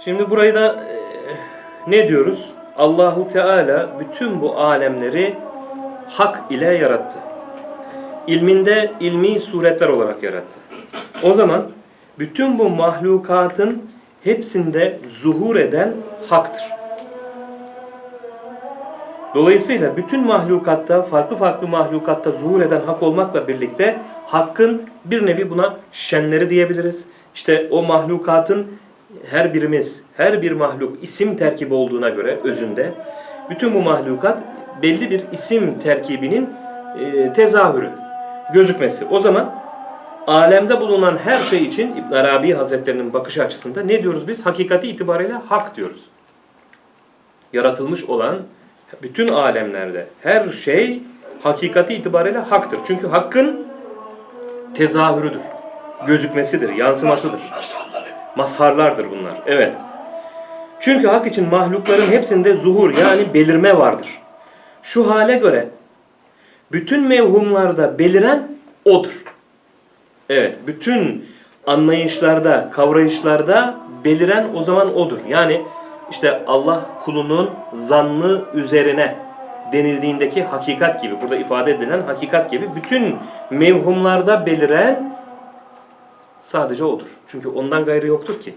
Şimdi burayı da e, ne diyoruz? Allahu Teala bütün bu alemleri hak ile yarattı. İlminde ilmi suretler olarak yarattı. O zaman bütün bu mahlukatın hepsinde zuhur eden haktır. Dolayısıyla bütün mahlukatta, farklı farklı mahlukatta zuhur eden hak olmakla birlikte hakkın bir nevi buna şenleri diyebiliriz. İşte o mahlukatın her birimiz, her bir mahluk isim terkibi olduğuna göre özünde bütün bu mahlukat belli bir isim terkibinin e, tezahürü, gözükmesi. O zaman alemde bulunan her şey için İbn Arabi Hazretlerinin bakış açısında ne diyoruz biz? Hakikati itibariyle hak diyoruz. Yaratılmış olan bütün alemlerde her şey hakikati itibariyle haktır. Çünkü hakkın tezahürüdür, gözükmesidir, yansımasıdır. Mazharlardır bunlar. Evet. Çünkü hak için mahlukların hepsinde zuhur yani belirme vardır. Şu hale göre bütün mevhumlarda beliren odur. Evet, bütün anlayışlarda, kavrayışlarda beliren o zaman odur. Yani işte Allah kulunun zannı üzerine denildiğindeki hakikat gibi, burada ifade edilen hakikat gibi bütün mevhumlarda beliren sadece odur. Çünkü ondan gayrı yoktur ki.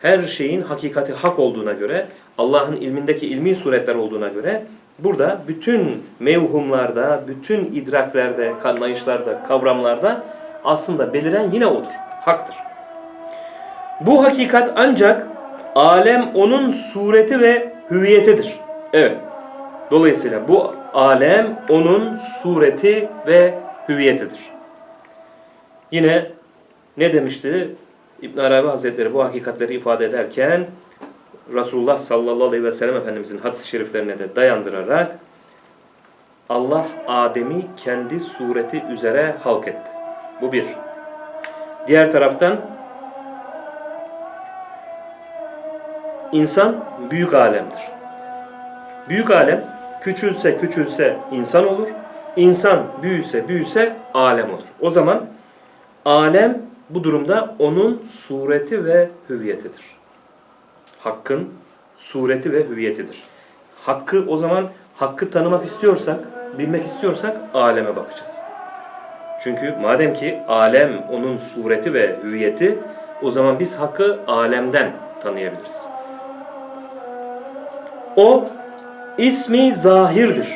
Her şeyin hakikati hak olduğuna göre, Allah'ın ilmindeki ilmi suretler olduğuna göre burada bütün mevhumlarda, bütün idraklerde, kanlayışlarda, kavramlarda aslında beliren yine odur. Haktır. Bu hakikat ancak alem onun sureti ve hüviyetidir. Evet. Dolayısıyla bu alem onun sureti ve hüviyetidir. Yine ne demişti? İbn Arabi Hazretleri bu hakikatleri ifade ederken Resulullah sallallahu aleyhi ve sellem Efendimizin hadis-i şeriflerine de dayandırarak Allah Adem'i kendi sureti üzere halk etti. Bu bir. Diğer taraftan insan büyük alemdir. Büyük alem küçülse küçülse insan olur. İnsan büyüse büyüse alem olur. O zaman alem bu durumda onun sureti ve hüviyetidir. Hakkın sureti ve hüviyetidir. Hakkı o zaman hakkı tanımak istiyorsak, bilmek istiyorsak aleme bakacağız. Çünkü madem ki alem onun sureti ve hüviyeti, o zaman biz hakkı alemden tanıyabiliriz. O ismi zahirdir.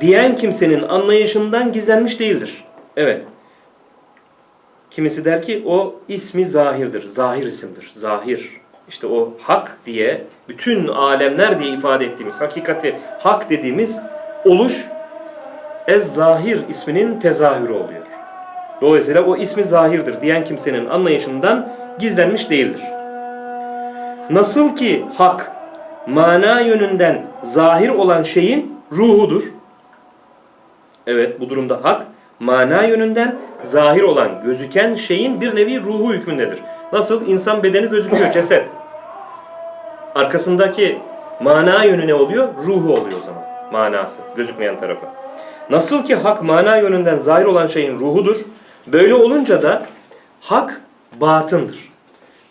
Diyen kimsenin anlayışından gizlenmiş değildir. Evet. Kimisi der ki o ismi zahirdir. Zahir isimdir. Zahir. İşte o hak diye bütün alemler diye ifade ettiğimiz hakikati hak dediğimiz oluş Ez-Zahir isminin tezahürü oluyor. Dolayısıyla o ismi zahirdir diyen kimsenin anlayışından gizlenmiş değildir. Nasıl ki hak mana yönünden zahir olan şeyin ruhudur. Evet bu durumda hak mana yönünden zahir olan gözüken şeyin bir nevi ruhu hükmündedir. Nasıl? insan bedeni gözüküyor ceset. Arkasındaki mana yönü ne oluyor? Ruhu oluyor o zaman. Manası. Gözükmeyen tarafı. Nasıl ki hak mana yönünden zahir olan şeyin ruhudur. Böyle olunca da hak batındır.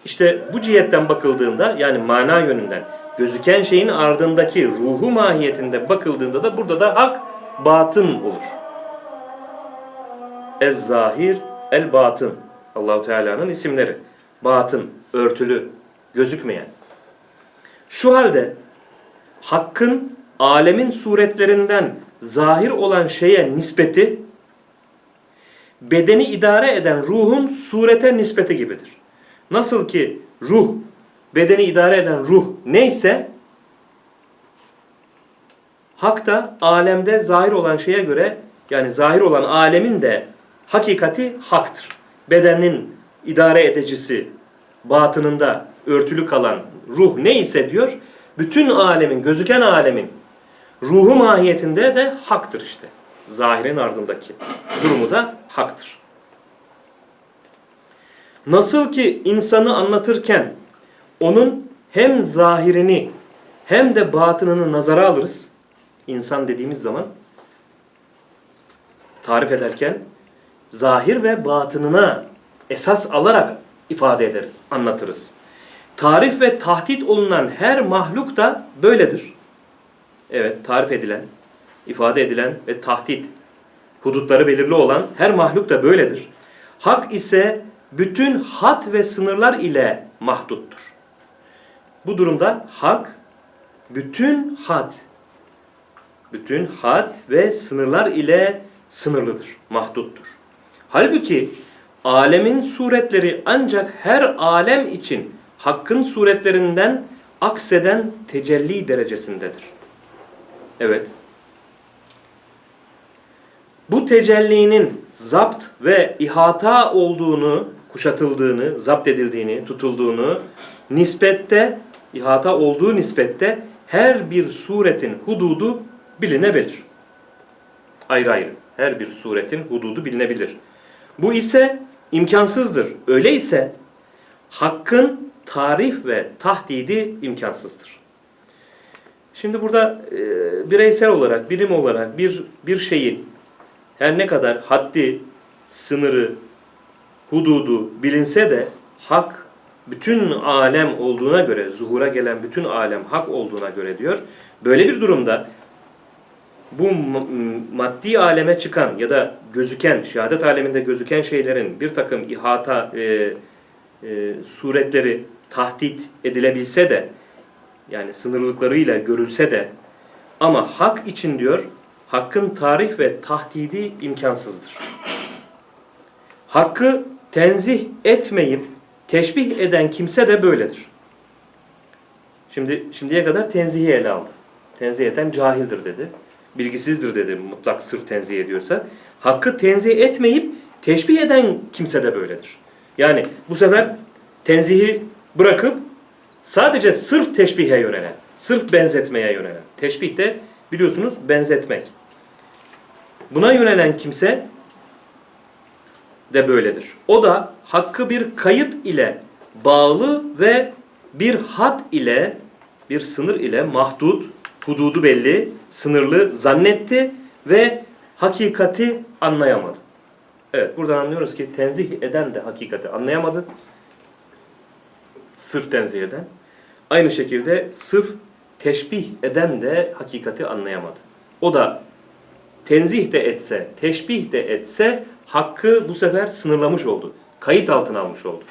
İşte bu cihetten bakıldığında yani mana yönünden gözüken şeyin ardındaki ruhu mahiyetinde bakıldığında da burada da hak batın olur. Ez-zahir, el-batın. Allahu Teala'nın isimleri. Batın, örtülü, gözükmeyen. Şu halde hakkın alemin suretlerinden zahir olan şeye nispeti bedeni idare eden ruhun surete nispeti gibidir. Nasıl ki ruh, bedeni idare eden ruh neyse hak da alemde zahir olan şeye göre yani zahir olan alemin de hakikati haktır. Bedenin idare edicisi batınında örtülü kalan ruh neyse diyor, bütün alemin, gözüken alemin ruhu mahiyetinde de haktır işte. Zahirin ardındaki durumu da haktır. Nasıl ki insanı anlatırken onun hem zahirini hem de batınını nazara alırız. İnsan dediğimiz zaman tarif ederken zahir ve batınına esas alarak ifade ederiz, anlatırız. Tarif ve tahdit olunan her mahluk da böyledir. Evet, tarif edilen, ifade edilen ve tahdit, hudutları belirli olan her mahluk da böyledir. Hak ise bütün had ve sınırlar ile mahduttur. Bu durumda hak bütün had, bütün had ve sınırlar ile sınırlıdır, mahduttur. Halbuki alemin suretleri ancak her alem için hakkın suretlerinden akseden tecelli derecesindedir. Evet. Bu tecellinin zapt ve ihata olduğunu, kuşatıldığını, zapt edildiğini, tutulduğunu nispette, ihata olduğu nispette her bir suretin hududu bilinebilir. Ayrı ayrı. Her bir suretin hududu bilinebilir. Bu ise imkansızdır. Öyleyse hakkın tarif ve tahdidi imkansızdır. Şimdi burada e, bireysel olarak, birim olarak bir bir şeyin her ne kadar haddi, sınırı, hududu bilinse de hak bütün alem olduğuna göre, zuhura gelen bütün alem hak olduğuna göre diyor. Böyle bir durumda bu ma- maddi aleme çıkan ya da gözüken, şehadet aleminde gözüken şeylerin bir takım ihata e, e, suretleri tahdit edilebilse de yani sınırlılıklarıyla görülse de ama hak için diyor hakkın tarif ve tahdidi imkansızdır. Hakkı tenzih etmeyip teşbih eden kimse de böyledir. Şimdi şimdiye kadar tenzihi ele aldı. Tenzih eden cahildir dedi. Bilgisizdir dedi mutlak sırf tenzih ediyorsa. Hakkı tenzih etmeyip teşbih eden kimse de böyledir. Yani bu sefer tenzihi bırakıp sadece sırf teşbihe yönelen, sırf benzetmeye yönelen. Teşbih de biliyorsunuz benzetmek. Buna yönelen kimse de böyledir. O da hakkı bir kayıt ile bağlı ve bir had ile, bir sınır ile mahdut, hududu belli, sınırlı zannetti ve hakikati anlayamadı. Evet buradan anlıyoruz ki tenzih eden de hakikati anlayamadı. Sırf tenzih eden. Aynı şekilde sırf teşbih eden de hakikati anlayamadı. O da tenzih de etse, teşbih de etse hakkı bu sefer sınırlamış oldu. Kayıt altına almış oldu.